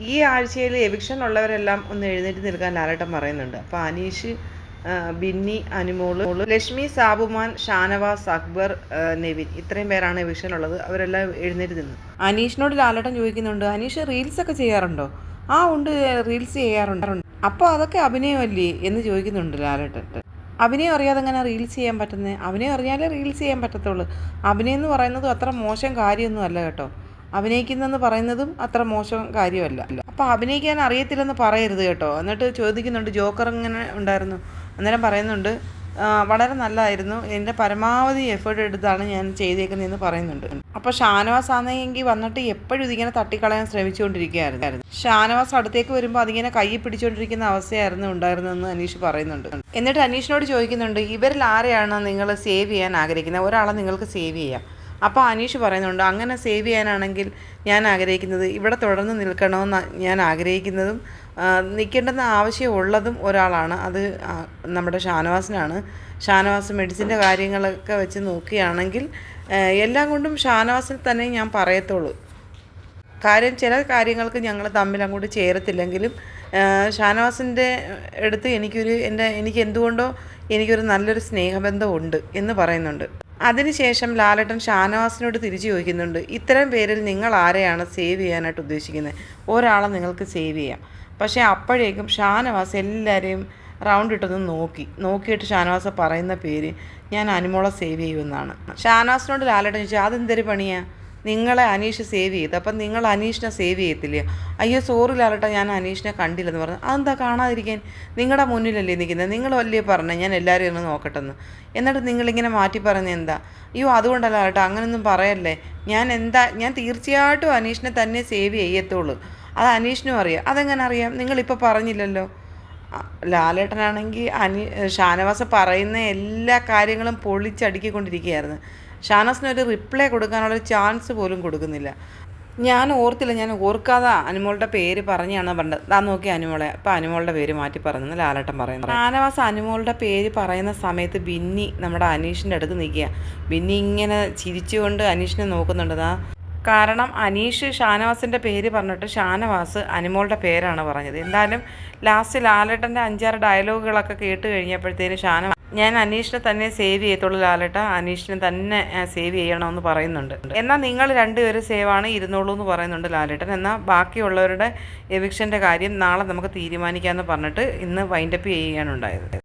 ഈ ആഴ്ചയിൽ എവിക്ഷൻ ഉള്ളവരെല്ലാം ഒന്ന് എഴുന്നേറ്റ് നിൽക്കാൻ ലാലേട്ടൻ പറയുന്നുണ്ട്. അപ്പോൾ അനീഷ് ബിന്നി അനുമോൾ ലക്ഷ്മി സാബുമാൻ ഷാനവാസ് അക്ബർ നെവിൻ ഇത്രയും പേരാണ് എവിക്ഷൻ ഉള്ളത്. അവരെല്ലാം എഴുന്നേറ്റ് നിന്നു. അനീഷിനോട് ലാലേട്ടൻ ചോദിക്കുന്നുണ്ട് അനീഷ് റീൽസ് ഒക്കെ ചെയ്യാറുണ്ടോ? ആ ഉണ്ട്. റീൽസ് ചെയ്യാറുണ്ട്. അപ്പോൾ അതൊക്കെ അഭിനയമല്ലേ എന്ന് ചോദിക്കുന്നുണ്ട് ലാലേട്ടൻ. അഭിനയം അറിയാതെ എങ്ങനെ റീൽസ് ചെയ്യാൻ പറ്റുന്നത് അഭിനയം അറിഞ്ഞാലേ റീൽസ് ചെയ്യാൻ പറ്റത്തുള്ളൂ. അഭിനയം എന്ന് പറയുന്നത് അത്ര മോശം കാര്യമൊന്നും അല്ല കേട്ടോ. അഭിനയിക്കുന്നെന്ന് പറയുന്നതും അത്ര മോശം കാര്യമല്ല. അപ്പോൾ അഭിനയിക്കാൻ അറിയത്തില്ലെന്ന് പറയരുത് കേട്ടോ. എന്നിട്ട് ചോദിക്കുന്നുണ്ട് ജോക്കർ ഇങ്ങനെ ഉണ്ടായിരുന്നു? അന്നേരം പറയുന്നുണ്ട് "ആ, വളരെ നല്ലതായിരുന്നു. എന്റെ പരമാവധി എഫേർട്ട് എടുത്താണ് ഞാൻ ചെയ്തേക്കുന്നതെന്ന് പറയുന്നുണ്ട്. അപ്പോൾ ഷാനവാസ് ആണെങ്കിൽ വന്നിട്ട് എപ്പോഴും ഇതിങ്ങനെ തട്ടിക്കളയാൻ ശ്രമിച്ചുകൊണ്ടിരിക്കുകയായിരുന്നു. ഷാനവാസ് അടുത്തേക്ക് വരുമ്പോൾ അതിങ്ങനെ കൈ പിടിച്ചുകൊണ്ടിരിക്കുന്ന അവസ്ഥയായിരുന്നു ഉണ്ടായിരുന്നതെന്ന് അനീഷ് പറയുന്നുണ്ട്. എന്നിട്ട് അനീഷിനോട് ചോദിക്കുന്നുണ്ട് ഇവരിൽ ആരെയാണ് നിങ്ങൾ സേവ് ചെയ്യാൻ ആഗ്രഹിക്കുന്നത്? ഒരാളെ നിങ്ങൾക്ക് സേവ് ചെയ്യാം. അപ്പോൾ അനീഷ് പറയുന്നുണ്ട് അങ്ങനെ സേവ് ചെയ്യാനാണെങ്കിൽ ഞാൻ ആഗ്രഹിക്കുന്നത് ഇവിടെ തുടർന്ന് നിൽക്കണമെന്ന് ഞാൻ ആഗ്രഹിക്കുന്നതും നിൽക്കേണ്ടെന്ന് ആവശ്യമുള്ളതും ഒരാളാണ്. അത് നമ്മുടെ ഷാനവാസിനാണ്. ഷാനവാസ് മെഡിസിന്റെ കാര്യങ്ങളൊക്കെ വെച്ച് നോക്കുകയാണെങ്കിൽ എല്ലാം കൊണ്ടും ഷാനവാസിൽ തന്നെ ഞാൻ പറയത്തുള്ളൂ. കാര്യം ചില കാര്യങ്ങൾക്ക് ഞങ്ങൾ തമ്മിൽ അങ്ങോട്ട് ചേരത്തില്ലെങ്കിലും ഷാനവാസിന്റെ അടുത്ത് എനിക്കൊരു എന്റെ എനിക്ക് എന്തുകൊണ്ടോ എനിക്കൊരു നല്ലൊരു സ്നേഹബന്ധമുണ്ട് എന്ന് പറയുന്നുണ്ട്. അതിനുശേഷം ലാലട്ടൻ ഷാനവാസിനോട് തിരിച്ചു ചോദിക്കുന്നുണ്ട് ഇത്തരം പേരിൽ നിങ്ങൾ ആരെയാണ് സേവ് ചെയ്യാനായിട്ട് ഉദ്ദേശിക്കുന്നത്? ഒരാളെ നിങ്ങൾക്ക് സേവ് ചെയ്യാം. പക്ഷേ അപ്പോഴേക്കും ഷാനവാസ് എല്ലാവരെയും റൗണ്ട് ഇട്ടൊന്ന് നോക്കി. നോക്കിയിട്ട് ഷാനവാസ് പറയുന്ന പേര് ഞാൻ അനുമോളെ സേവ് ചെയ്യുമെന്നാണ് ഷാനവാസിനോട് ലാലട്ടൻ ചോദിച്ചാൽ അതെന്തൊരു പണിയാ? നിങ്ങളെ അനീഷ് സേവ് ചെയ്ത്. അപ്പം നിങ്ങൾ അനീഷിനെ സേവ് ചെയ്യത്തില്ലേ? അയ്യോ സോറി ലാലട്ട ഞാൻ അനീഷിനെ കണ്ടില്ലെന്ന് പറഞ്ഞു. അതെന്താ കാണാതിരിക്കാൻ? നിങ്ങളുടെ മുന്നിലല്ലേ നിൽക്കുന്നത്. നിങ്ങളല്ലേ പറഞ്ഞത് പറഞ്ഞ ഞാൻ എല്ലാവരും ഒന്ന് നോക്കട്ടെന്ന്. എന്നിട്ട് നിങ്ങളിങ്ങനെ മാറ്റി പറഞ്ഞ എന്താ? അയ്യോ അതുകൊണ്ടല്ല ലാലട്ട അങ്ങനൊന്നും പറയല്ലേ. ഞാൻ എന്താ ഞാൻ തീർച്ചയായിട്ടും അനീഷിനെ തന്നെ സേവ് ചെയ്യത്തുള്ളൂ. അത് അനീഷിനും അറിയാം. അതെങ്ങനെ അറിയാം? നിങ്ങളിപ്പോൾ പറഞ്ഞില്ലല്ലോ. ലാലേട്ടനാണെങ്കിൽ അനി ഷാനവാസ് പറയുന്ന എല്ലാ കാര്യങ്ങളും പൊളിച്ചടുക്കിക്കൊണ്ടിരിക്കുകയായിരുന്നു. ഷാനവാസിന് ഒരു റിപ്ലൈ കൊടുക്കാനുള്ള ചാൻസ് പോലും കൊടുക്കുന്നില്ല. ഞാൻ ഓർത്തില്ല ഞാൻ ഓർക്കാതെ അനുമോളുടെ പേര് പറഞ്ഞാണ് പണ്ട് ദാ നോക്കി അനുമോളെ. അപ്പം അനുമോളുടെ പേര് മാറ്റി പറഞ്ഞെന്ന് ലാലേട്ടൻ പറയുന്നത്. ഷാനവാസ് അനുമോളുടെ പേര് പറയുന്ന സമയത്ത് ബിന്നി നമ്മുടെ അനീഷിന്റെ അടുത്ത് നിൽക്കുക ബിന്നി ഇങ്ങനെ ചിരിച്ചുകൊണ്ട് അനീഷിനെ നോക്കുന്നുണ്ട്. ദാ കാരണം അനീഷ് ഷാനവാസിന്റെ പേര് പറഞ്ഞിട്ട് ഷാനവാസ് അനിമോളുടെ പേരാണ് പറഞ്ഞത്. എന്തായാലും ലാസ്റ്റ് ലാലേട്ടന്റെ അഞ്ചാറ് ഡയലോഗുകളൊക്കെ കേട്ട് കഴിഞ്ഞപ്പോഴത്തേന് ഷാന ഞാൻ അനീഷിനെ തന്നെ സേവ് ചെയ്യത്തുള്ളൂ ലാലേട്ട. അനീഷിനെ തന്നെ സേവ് ചെയ്യണമെന്ന് പറയുന്നുണ്ട്. എന്നാൽ നിങ്ങൾ രണ്ടുപേരും സേവാണ് ഇരുന്നോളൂ എന്ന് പറയുന്നുണ്ട് ലാലേട്ടൻ. എന്നാൽ ബാക്കിയുള്ളവരുടെ എവിക്ഷന്റെ കാര്യം നാളെ നമുക്ക് തീരുമാനിക്കാമെന്ന് പറഞ്ഞിട്ട് ഇന്ന് വൈൻഡപ്പ് ചെയ്യുകയാണ് ഉണ്ടായത്.